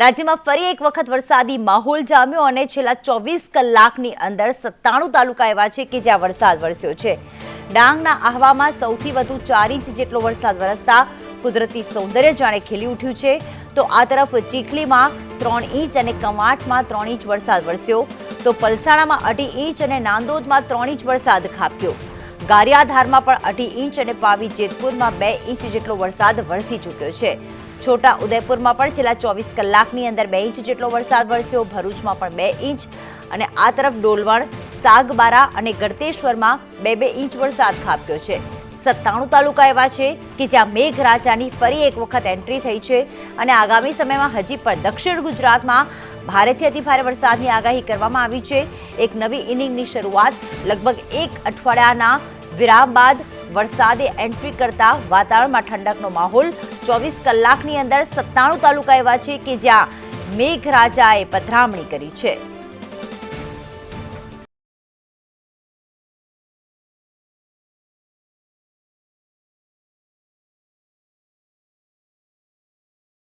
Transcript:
રાજ્યમાં ફરી એક વખત વરસાદી માહોલ જામ્યો અને છેલ્લા ચોવીસ કલાકની અંદર સત્તાણું તાલુકા એવા છે કે જ્યાં વરસાદ વરસ્યો છે. ડાંગના આહવામાં સૌથી વધુ ચાર ઇંચ જેટલો વરસાદ વરસતા કુદરતી સૌંદર્ય જાણે ખીલી ઉઠ્યું છે. તો આ તરફ ચીખલીમાં ત્રણ ઇંચ અને કમાટમાં ત્રણ ઇંચ વરસાદ વરસ્યો. તો પલસાણામાં અઢી ઇંચ અને નાંદોદમાં ત્રણ ઇંચ વરસાદ ખાબક્યો. ગારિયાધારમાં પણ અઢી ઇંચ અને પાવી જેતપુરમાં બે ઇંચ જેટલો વરસાદ વરસી ચૂક્યો છે. છોટા ઉદયપુરમાં પણ છેલ્લા ચોવીસ કલાકની અંદર બે ઇંચ જેટલો વરસાદ વરસ્યો. ભરૂચમાં પણ બે ઇંચ અને આ તરફ ડોલવણ, સાગબારા અને ગળતેશ્વરમાં બે બે ઇંચ વરસાદ ખાબક્યો છે. સત્તાણું તાલુકા એવા છે કે જ્યાં મેઘરાજાની ફરી એક વખત એન્ટ્રી થઈ છે અને આગામી સમયમાં હજી પણ દક્ષિણ ગુજરાતમાં ભારેથી અતિભારે વરસાદની આગાહી કરવામાં આવી છે. એક નવી ઇનિંગની શરૂઆત લગભગ એક અઠવાડિયાના વિરામ બાદ વરસાદે એન્ટ્રી કરતા વાતાવરણમાં ઠંડકનો માહોલ. ચોવીસ કલાકની અંદર સત્તાણું તાલુકા એવા છે કે જ્યાં મેઘરાજાએ પધરામણી કરી છે.